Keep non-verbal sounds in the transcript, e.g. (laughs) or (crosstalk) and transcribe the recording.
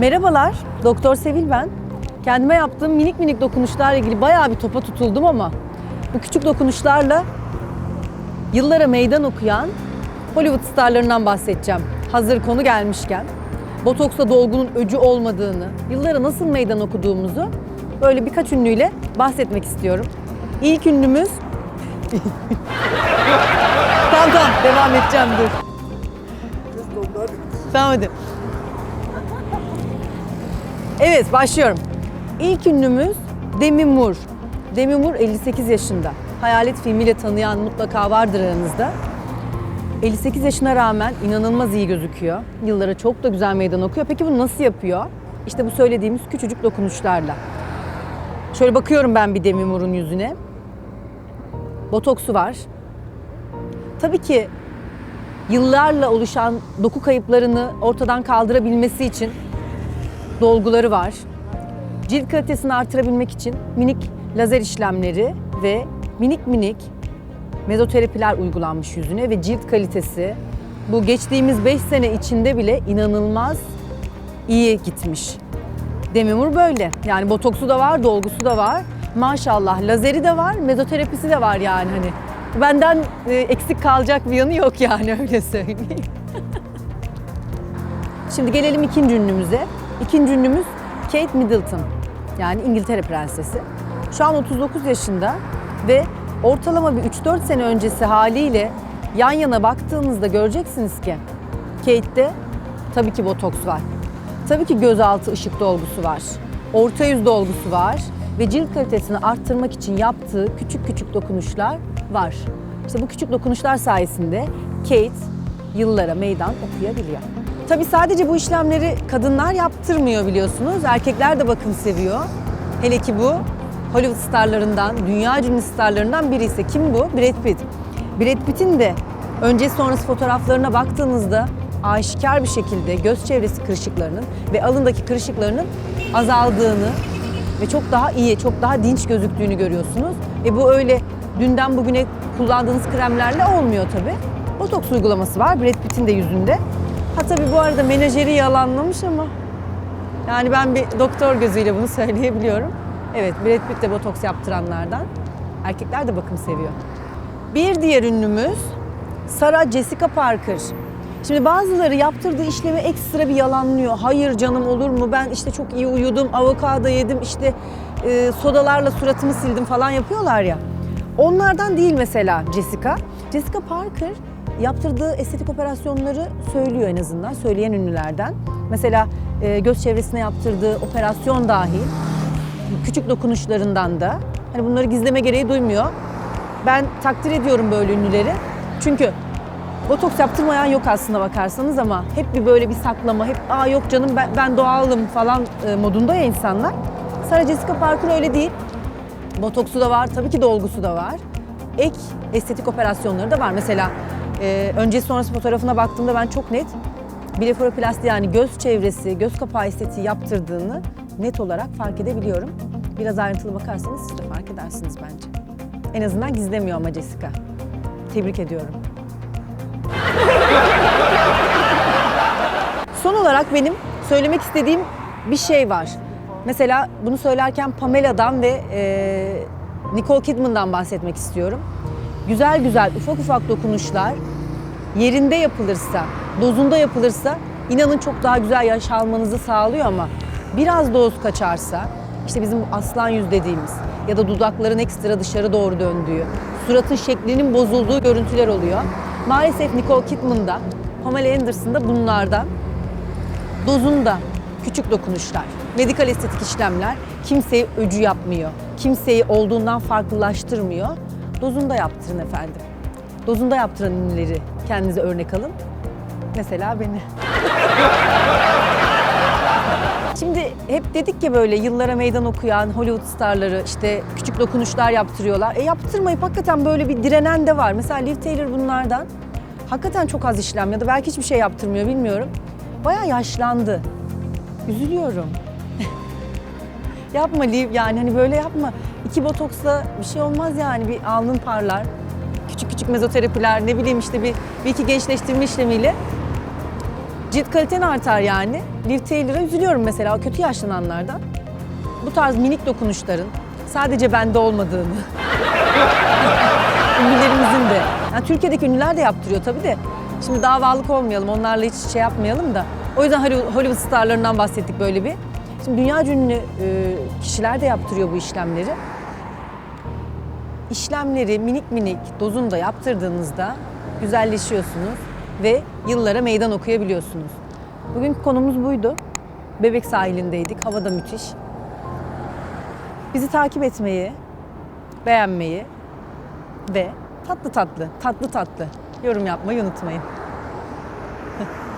Merhabalar, Doktor Sevil ben. Kendime yaptığım minik minik dokunuşlarla ilgili bayağı bir topa tutuldum ama bu küçük dokunuşlarla yıllara meydan okuyan Hollywood starlarından bahsedeceğim. Hazır konu gelmişken. Botoksla dolgunun öcü olmadığını, yıllara nasıl meydan okuduğumuzu böyle birkaç ünlüyle bahsetmek istiyorum. İlk ünlümüz... (laughs) tamam tamam devam edeceğim dur. Tamam hadi. Evet başlıyorum. İlk ünlümüz Demi Moore. Demi Moore 58 yaşında. Hayalet filmiyle tanıyan mutlaka vardır aranızda. 58 yaşına rağmen inanılmaz iyi gözüküyor. Yıllara çok da güzel meydan okuyor. Peki bunu nasıl yapıyor? İşte bu söylediğimiz küçücük dokunuşlarla. Şöyle bakıyorum ben bir Demi Moore'un yüzüne. Botoksu var. Tabii ki yıllarla oluşan doku kayıplarını ortadan kaldırabilmesi için dolguları var. Cilt kalitesini artırabilmek için minik lazer işlemleri ve minik minik mezoterapiler uygulanmış yüzüne ve cilt kalitesi bu geçtiğimiz 5 sene içinde bile inanılmaz iyi gitmiş. Demi Moore böyle. Yani botoksu da var, dolgusu da var. Maşallah lazeri de var, mezoterapisi de var yani hani. Benden e, eksik kalacak bir yanı yok yani (laughs) öyle söyleyeyim. Şimdi gelelim ikinci ünlümüze. İkinci ünlümüz Kate Middleton. Yani İngiltere prensesi. Şu an 39 yaşında ve ortalama bir 3-4 sene öncesi haliyle yan yana baktığınızda göreceksiniz ki Kate'de tabii ki botoks var. Tabii ki gözaltı ışık dolgusu var. Orta yüz dolgusu var ve cilt kalitesini arttırmak için yaptığı küçük küçük dokunuşlar var. İşte bu küçük dokunuşlar sayesinde Kate yıllara meydan okuyabiliyor. Tabii sadece bu işlemleri kadınlar yaptırmıyor biliyorsunuz. Erkekler de bakım seviyor. Hele ki bu Hollywood starlarından, dünya ünlü starlarından biri ise kim bu? Brad Pitt. Brad Pitt'in de önce sonrası fotoğraflarına baktığınızda aşikar bir şekilde göz çevresi kırışıklarının ve alındaki kırışıklarının azaldığını ve çok daha iyi, çok daha dinç gözüktüğünü görüyorsunuz. E bu öyle dünden bugüne kullandığınız kremlerle olmuyor tabii. Botoks uygulaması var Brad Pitt'in de yüzünde. Ha tabii bu arada menajeri yalanlamış ama yani ben bir doktor gözüyle bunu söyleyebiliyorum. Evet Brad Pitt de botoks yaptıranlardan. Erkekler de bakım seviyor. Bir diğer ünlümüz Sarah Jessica Parker. Şimdi bazıları yaptırdığı işlemi ekstra bir yalanlıyor. Hayır canım olur mu? Ben işte çok iyi uyudum, avokado yedim, işte e, sodalarla suratımı sildim falan yapıyorlar ya. Onlardan değil mesela Jessica. Jessica Parker yaptırdığı estetik operasyonları söylüyor en azından. Söyleyen ünlülerden. Mesela e, göz çevresine yaptırdığı operasyon dahil küçük dokunuşlarından da. Hani bunları gizleme gereği duymuyor. Ben takdir ediyorum böyle ünlüleri. Çünkü botoks yaptırmayan yok aslında bakarsanız ama hep bir böyle bir saklama, hep aa yok canım ben, ben doğalım falan e, modunda ya insanlar. Sarah Jessica Parker öyle değil. Botoksu da var, tabii ki dolgusu da var. Ek estetik operasyonları da var. Mesela e, öncesi sonrası fotoğrafına baktığımda ben çok net blefaroplasti yani göz çevresi, göz kapağı estetiği yaptırdığını net olarak fark edebiliyorum. Biraz ayrıntılı bakarsanız siz de fark edersiniz bence. En azından gizlemiyor ama Jessica. Tebrik ediyorum. (laughs) Son olarak benim söylemek istediğim bir şey var. Mesela bunu söylerken Pamela'dan ve e, Nicole Kidman'dan bahsetmek istiyorum. Güzel güzel ufak ufak dokunuşlar yerinde yapılırsa, dozunda yapılırsa inanın çok daha güzel yaş almanızı sağlıyor ama biraz doz kaçarsa işte bizim aslan yüz dediğimiz ya da dudakların ekstra dışarı doğru döndüğü, suratın şeklinin bozulduğu görüntüler oluyor. Maalesef Nicole Kidman'da, Pamela Anderson'da bunlardan dozunda küçük dokunuşlar, medikal estetik işlemler kimseyi öcü yapmıyor. Kimseyi olduğundan farklılaştırmıyor. Dozunda yaptırın efendim. Dozunda yaptıran ünlüleri kendinize örnek alın. Mesela beni. (laughs) Şimdi hep dedik ya böyle yıllara meydan okuyan Hollywood starları işte küçük dokunuşlar yaptırıyorlar. E yaptırmayıp hakikaten böyle bir direnen de var. Mesela Liv Taylor bunlardan. Hakikaten çok az işlem ya da belki hiçbir şey yaptırmıyor bilmiyorum. Bayağı yaşlandı. Üzülüyorum. (laughs) yapma Liv yani hani böyle yapma. İki botoksla bir şey olmaz yani bir alnın parlar. Küçük küçük mezoterapiler ne bileyim işte bir, bir iki gençleştirme işlemiyle Cilt kaliten artar yani. Liv Taylor'a üzülüyorum mesela o kötü yaşlananlardan. Bu tarz minik dokunuşların sadece bende olmadığını, (laughs) ünlülerimizin de. Yani Türkiye'deki ünlüler de yaptırıyor tabii de. Şimdi davalık olmayalım, onlarla hiç şey yapmayalım da. O yüzden Hollywood starlarından bahsettik böyle bir. Şimdi dünya ünlü e, kişiler de yaptırıyor bu işlemleri. İşlemleri minik minik dozunda yaptırdığınızda güzelleşiyorsunuz ve yıllara meydan okuyabiliyorsunuz. Bugünkü konumuz buydu. Bebek sahilindeydik. Hava da müthiş. Bizi takip etmeyi, beğenmeyi ve tatlı tatlı, tatlı tatlı yorum yapmayı unutmayın. (laughs)